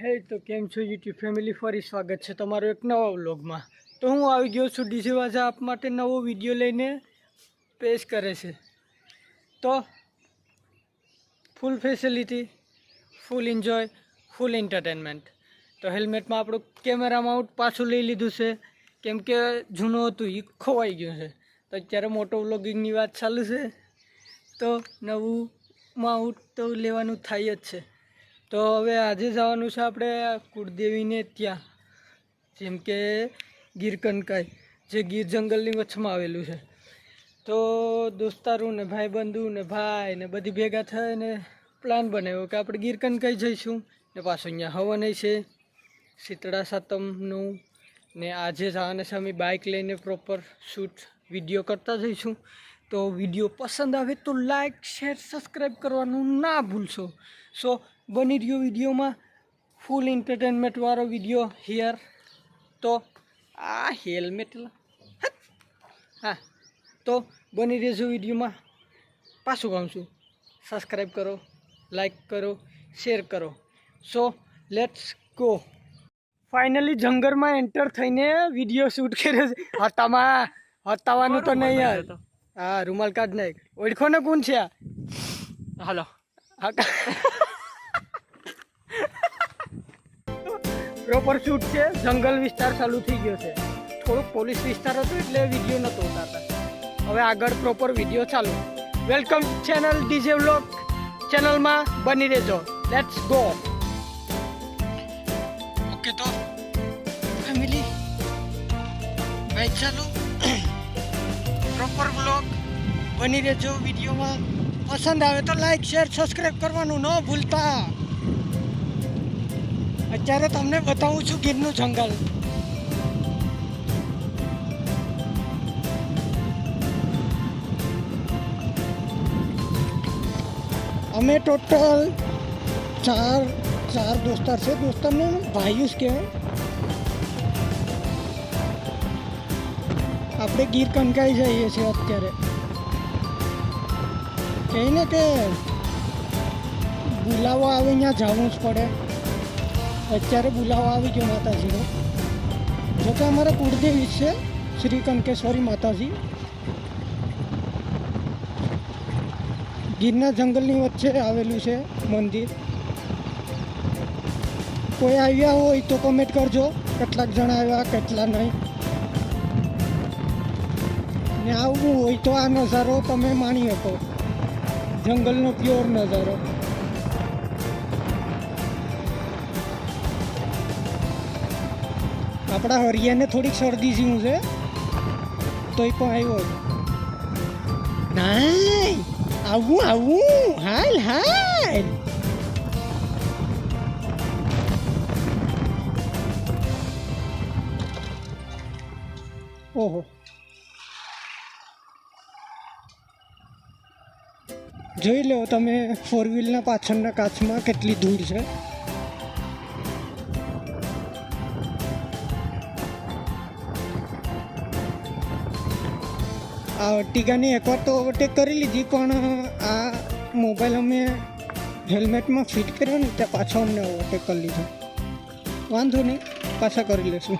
હે, તો કેમ છો યુટ્યુબ ફેમિલી? ફરી સ્વાગત છે તમારો એક નવા વ્લોગમાં. તો હું આવી ગયો છું ડીસી વાજા આપ માટે નવો વીડિયો લઈને પેશ કરે છે. તો full facility full enjoy full entertainment તો હેલ્મેટમાં આપણું કેમેરા માઉન્ટ પાછું લઈ લીધું છે. કેમ કે જૂનું હતું એ ખોવાઈ ગયું છે. તો અત્યારે મોટો વ્લોગિંગની વાત ચાલુ છે. તો નવું માઉન્ટ તો લેવાનું થાય જ છે. તો હવે આજે જવાનું છે આપણે કુળદેવીને ત્યાં, જેમ કે ગીરકનકાઈ જે ગીર જંગલની વચમાં આવેલું છે. તો દોસ્તારો ને ભાઈબંધુ ને ભાઈ ને બધી ભેગા થઈને પ્લાન બનાવ્યો કે આપણે ગીરકનકાઈ જઈશું. ને પાછું અહીંયા હવન છે, શીતળા સાતમનું, ને આજે જવાના છે અમે બાઇક લઈને પ્રોપર શૂટ વીડિયો કરતા જઈશું. તો વીડિયો પસંદ આવે તો લાઇક શેર સબસ્ક્રાઈબ કરવાનું ના ભૂલશો. સો બની રહ્યો વિડીયોમાં. ફૂલ એન્ટરટેનમેન્ટવાળો વીડિયો હિયર તો આ હેલ્મેટ હા તો બની રહેજો વિડીયોમાં. પાછું કહું છું સબસ્ક્રાઈબ કરો લાઈક કરો શેર કરો. સો લેટ્સ ગો ફાઇનલી જંગલમાં એન્ટર થઈને વીડિયો શૂટ કર્યો છે. હતામાં હતાવાનું તો નહીં યાર. હા રૂમાલ કાઢ નાખ. ઓળખો ને કોણ છે આ? હાલો. હા. પ્રોપર શૂટ છે. જંગલ વિસ્તાર ચાલુ થઈ ગયો છે. થોડુંક પોલીસ વિસ્તાર હતો એટલે વીડિયો નહોતો ઉતારતા. હવે આગળ પ્રોપર વીડિયો ચાલુ. વેલકમ ચેનલ ડીજે વ્લોગ ચેનલમાં બની રહેજો. લેટ્સ ગો ઓકે તો ફેમિલી ભાઈ ચાલો. પ્રોપર વ્લોગ બની રહેજો. વિડીયોમાં પસંદ આવે તો લાઈક શેર સબસ્ક્રાઈબ કરવાનું ન ભૂલતા. અત્યારે તમને બતાવું છું ગીરનું જંગલ. અમે ટોટલ ચાર ચાર દોસ્તાર છે. દોસ્તારને ભાઈઓ જ કહેવાય. આપણે ગીર કંકાઈ જઈએ છીએ અત્યારે. કહીને કે બોલાવો આવે, ત્યાં જવું જ પડે. અત્યારે બોલાવો આવી ગયો માતાજીનો. જો કે અમારા કુળદેવી છે, શ્રી કંકેશ્વરી માતાજી. ગીરના જંગલની વચ્ચે આવેલું છે મંદિર. કોઈ આવ્યા હોય તો કમેન્ટ કરજો, કેટલાક જણા આવ્યા, કેટલા નહીં. ને આવવું હોય તો આ નજારો તમે માણી શકો. જંગલનો પ્યોર નજારો. આપણા હરિયાને થોડીક શરદી જેવું છે તોય પણ આવ્યો નાય આવું આવું હાલ હાલ ઓહો જોઈ લો તમે ફોર વ્હીલના પાછળના કાચમાં કેટલી ધૂળ છે આ અર્ટિગાની એકવાર તો ઓવરટેક કરી લીધી, પણ આ મોબાઈલ અમે હેલ્મેટમાં ફિટ કર્યો ને ત્યાં પાછો અમને ઓવરટેક કરી લીધો. વાંધો નહીં, પાછા કરી લેશું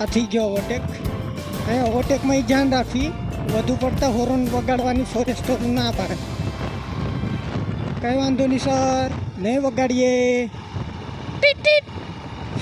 આ થઈ ગયો ઓવરટેક અહીં ઓવરટેકમાં એ ધ્યાન રાખવી વધુ પડતા હોર્ન વગાડવાની ફોરેસ્ટ ના પાડે. કાંઈ વાંધો નહીં સર નહીં વગાડીએ. ટીટ ટીટ.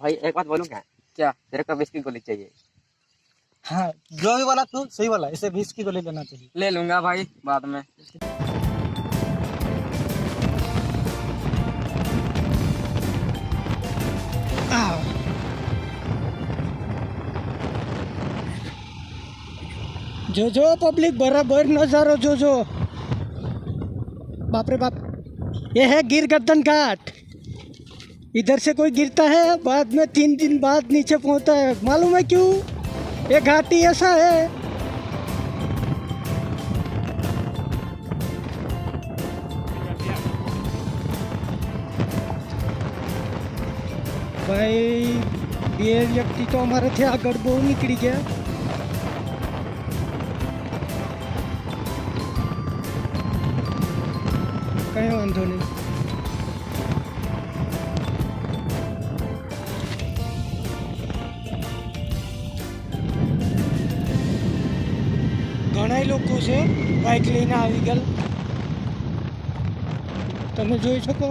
भाई एक बात बोलूँ क्या? क्या तेरे को बीस गोली चाहिए। हाँ जो भी वाला तू सही वाला इसे बीस गोली लेना चाहिए। ले लूँगा भाई बाद में। जो जो पब्लिक बराबर नजारो जो जो। बाप रे बाप ये है गिर गर्दन घाट। इधर से कोई गिरता है बाद में तीन दिन बाद नीचे पहुंचता है मालूम है क्यों ये घाट ही ऐसा है ભાઈ બે વ્યક્તિ તો અમારાથી આગળ બહુ નીકળી ગયા કઈ વાંધો નહીં ઘણા લોકો છે બાઇક લઈને આવી ગયેલ તમે જોઈ શકો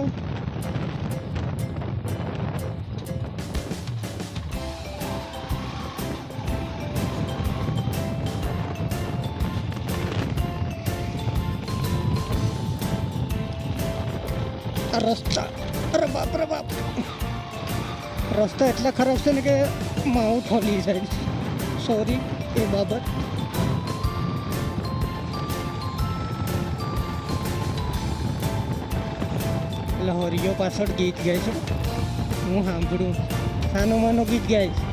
આ રસ્તા અરે બાપ રે બાપ રસ્તા એટલા ખરાબ છે ને કે માઉથ હોલી જાય સોરી એ બાબત એટલે હોરીઓ પાછળ ગીત ગાય છે. હું સાંભળું. સાનું માનું ગીત ગાય છે.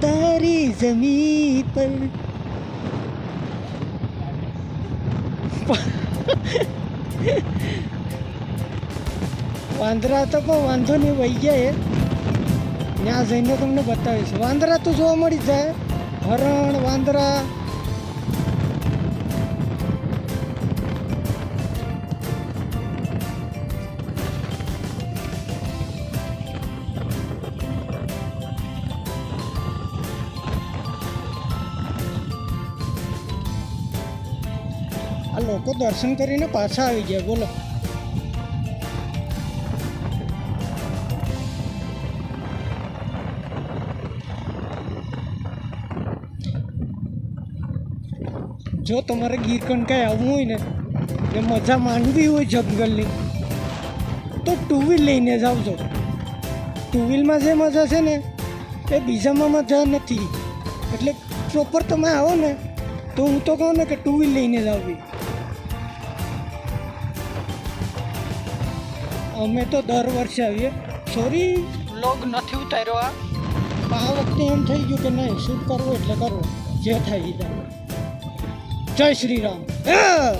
તારી જમી પર વાંદરા તો પણ વાંધો નહીં, વહી એ. ત્યાં જઈને તમને બતાવીશ. વાંદરા તો જોવા મળી જાય. હરણ, વાંદરા લોકો દર્શન કરીને પાછા આવી ગયા. બોલો. જો તમારે ગીર કંકાઈ આવવું હોય ને ને મજા માનવી હોય જંગલની, તો ટુ વ્હીલ લઈને જ આવજો. ટુ વ્હીલમાં જે મજા છે ને, એ બીજામાં મજા નથી. એટલે પ્રોપર તમે આવો ને, તો હું તો કહું ને કે ટુ વ્હીલ લઈને જ આવવી. અમે તો દર વર્ષે આવીએ સોરી વ્લોગ નથી ઉતાર્યો આ પણ આ વખતે એમ થઈ ગયું કે નહીં શૂટ કરવું એટલે કરવું જે થાય એ થાય જય શ્રી રામ હા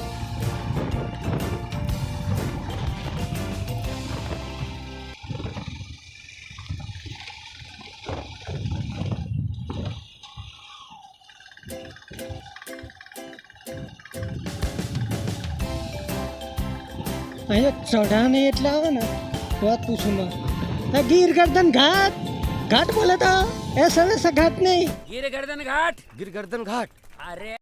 અહીંયા ચઢાને એટલે આવે ને વાત પૂછું ના ગીર ગરદન ઘાટ ઘાટ બોલે તો એ સરસ ઘાટ નહીં ગીર ગરદન ઘાટ ગીર ગરદન ઘાટ અરે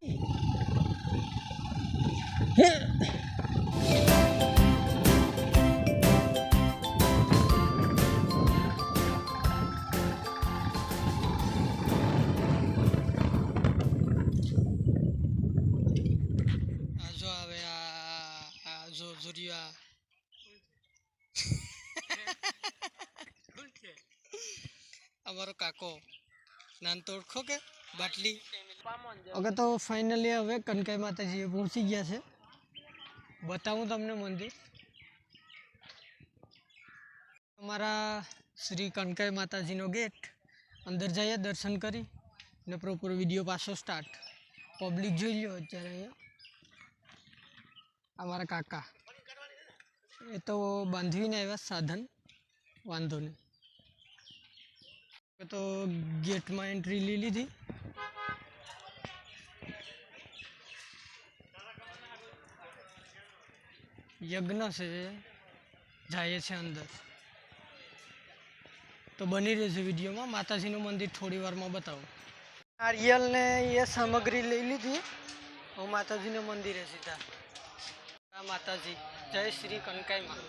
જોરિયા અમારો કાકો. નાન તો ઓળખો કે? બાટલી. ઓકે તો ફાઇનલી હવે કનકાઈ માતાજી પહોંચી ગયા છે. બતાવું તમને મંદિર. અમારા શ્રી કનકાઈ માતાજીનો ગેટ અંદર જઈએ દર્શન કરી. ને પ્રોપર વીડિયો પાછો સ્ટાર્ટ પબ્લિક જોઈ લો અત્યારે અહીંયા. અમારા કાકા એ તો બાંધવીને આવ્યા સાધન વાંધો નહીં એ તો ગેટમાં એન્ટ્રી લઈ લીધી યજ્ઞ છે જાય છે અંદર તો બની રહેશે વિડીયોમાં માતાજીનું મંદિર થોડી વારમાં બતાવો નારિયેલ ને એ સામગ્રી લઈ લીધી હું માતાજીના મંદિરે સીધા આ માતાજી જય શ્રી કનકાઈમાં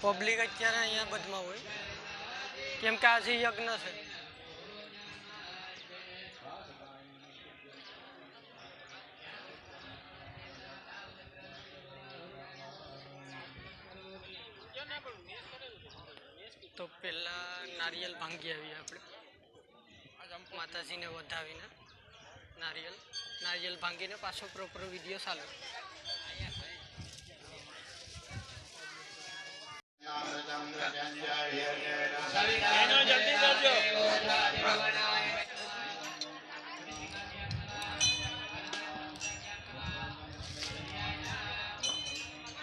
પબ્લિક અત્યારે અહીંયા બધમાં હોય કેમ કે આજે યજ્ઞ છે તો પહેલા નારિયેલ ભાંગી આવીએ આપણે માતાજીને વધાવીને નારિયેલ નારિયેલ ભાંગીને પાછો પ્રોપર વીડિયો ચાલુ.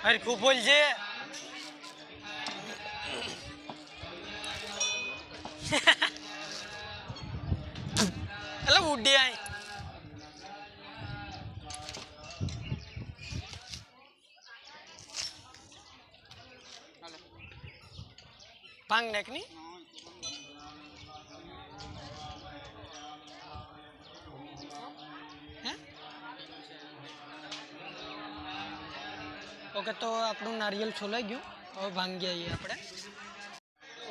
હરખું બોલજે એટલે ઉડી આય. ભાંગ નાખની ઓકે, તો આપણું નારિયેલ છોલાઈ ગયું. હવે ભાંગી આવીએ આપણે.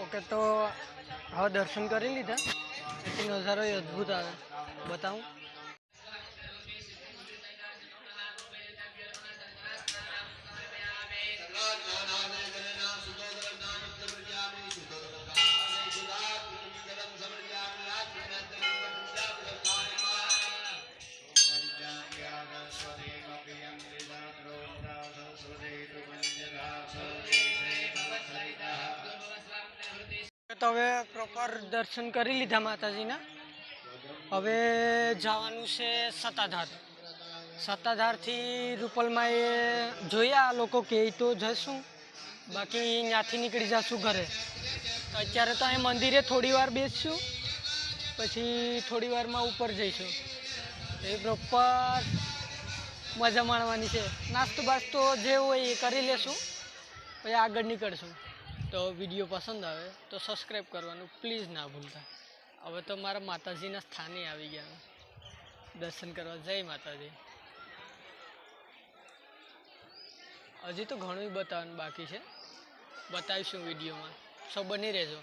ઓકે, તો હવે દર્શન કરી લીધા. નજારો અદ્ભુત આવે. બતાવું. તો હવે પ્રોપર દર્શન કરી લીધા માતાજીના. હવે જવાનું છે સત્તાધાર. સત્તાધારથી રૂપલમાં એ જોયા આ લોકો કહે તો જશું બાકી ત્યાંથી નીકળી જશું ઘરે. તો અત્યારે તો અહીં મંદિરે થોડી વાર બેસશું. પછી થોડી વારમાં ઉપર જઈશું. એ પ્રોપર મજા માણવાની છે. નાસ્તો બાસ્તો જે હોય એ કરી લેશું. પછી આગળ નીકળશું. તો વીડિયો પસંદ આવે તો સબસ્ક્રાઈબ કરવાનું પ્લીઝ ના ભૂલતા. હવે તો મારા માતાજીના સ્થાને આવી ગયા. દર્શન કરવા જય માતાજી. હજી તો ઘણું બતાવવાનું બાકી છે. બતાવીશું વિડીયોમાં. સો બની રહેજો.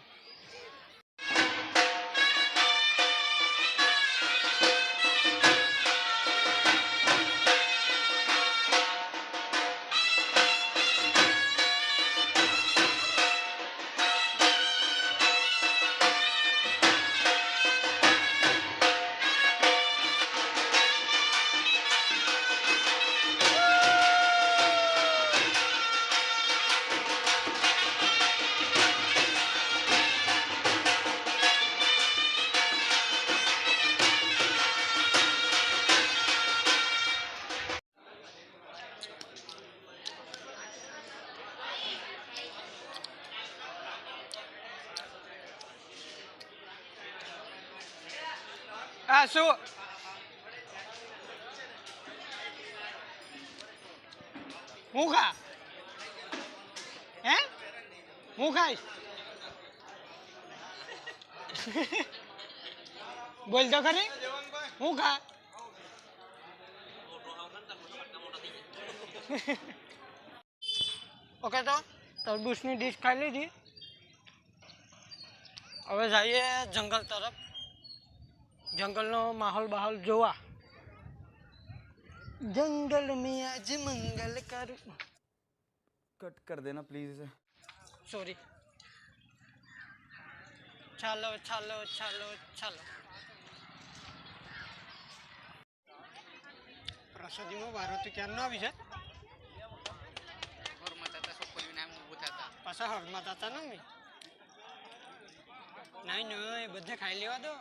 Sue. मुखा हैं मुखा बोल तो खरी मुखा ओके तो तरबूज की डिश खा लीजिए अब जाइए जंगल तरफ़। જંગલનો માહોલ બાહોલ જોવા જંગલ में आज मंगल कर कट कर देना प्लीज इसे સોરી ચાલો ચાલો ચાલો ચાલો પ્રસાદીમાં વારો તો ક્યાં આવી છે પાછા હળમાં તાતા ન નહીં નહીં નહીં બધે ખાઈ લેવા દો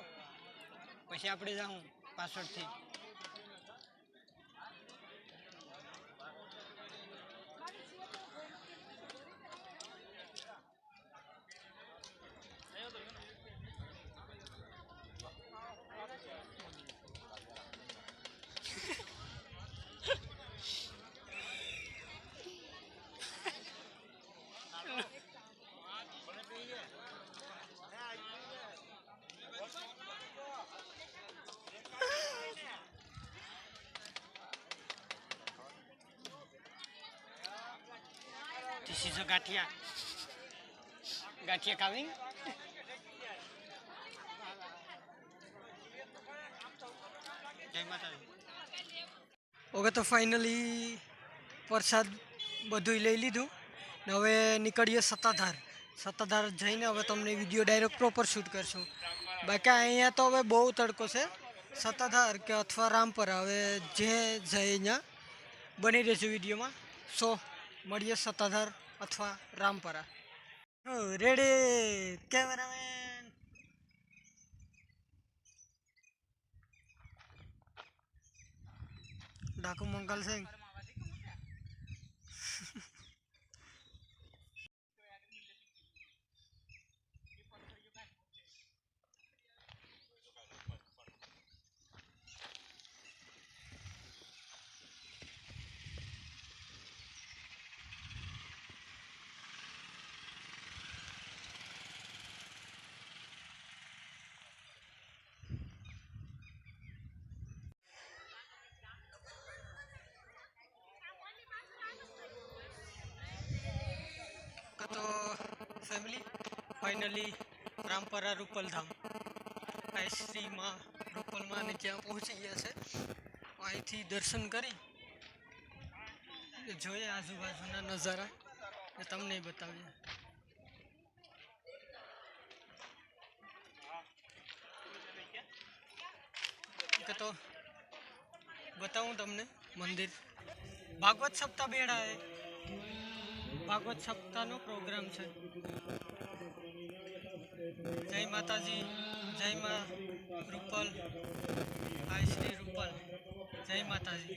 પછી આપણે જાઉં પાછળથી. This is a gatia. Gatia coming? જય માતાજી ઓકે તો ફાઇનલી પ્રસાદ બધું લઈ લીધું ને હવે નીકળીએ સત્તાધાર સત્તાધાર જઈને હવે તમને વિડીયો ડાયરેક્ટ પ્રોપર શૂટ કરશું બાકી અહીંયા તો હવે બહુ તડકો છે સત્તાધાર કે અથવા રામપરા હવે જે જાય અહીંયા બની રહેશે વિડીયોમાં સો મળીએ સત્તાધાર અથવા રામપરા રેડી કેમેરામેન ડાકુ મંગલ ફેમિલી ફાઇનલી રામપરા રૂપલધામ આ શ્રીમાં રૂપલમાં ને ત્યાં પહોંચી ગયા છે અહીંથી દર્શન કરી જોઈએ આજુબાજુના નજારા એ તમને બતાવીએ કે તો બતાવું તમને મંદિર ભાગવત સપ્તાહ બેડા હે ભાગવત સપ્તાહનો પ્રોગ્રામ છે જય માતાજી જય મા રૂપલ હાય શ્રી રૂપલ જય માતાજી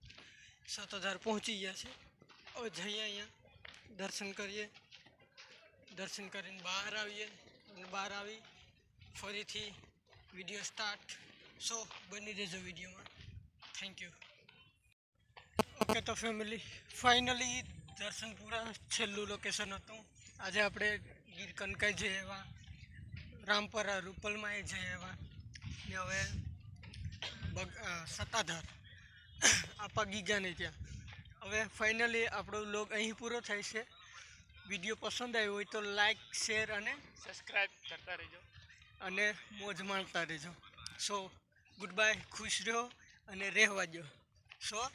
લોકેશન સત્તાધાર પહોંચી ગયા છે. હવે જઈએ અહીંયા. દર્શન કરીએ. દર્શન કરીને બહાર આવીએ. અને બહાર આવી ફરીથી વીડિયો સ્ટાર્ટ સો બની રહેજો વિડીયોમાં. થેન્ક યુ ઓકે તો ફેમિલી ફાઇનલી દર્શન પૂરા છેલ્લું લોકેશન હતું. આજે આપણે ગીર કનકાઈ જઈએ એવા રામપરા રૂપલમાં એ જઈએ એવા ને હવે સત્તાધાર. આપા ગીગાને ત્યાં. હવે ફાઇનલી આપણો લોગ અહીં પૂરો થાય છે. વીડિયો પસંદ આવ્યો હોય તો લાઇક શેર અને સબસ્ક્રાઈબ કરતા રહેજો. અને મોજ માણતા રહેજો. સો ગુડ બાય ખુશ રહો અને રહેવા દો સો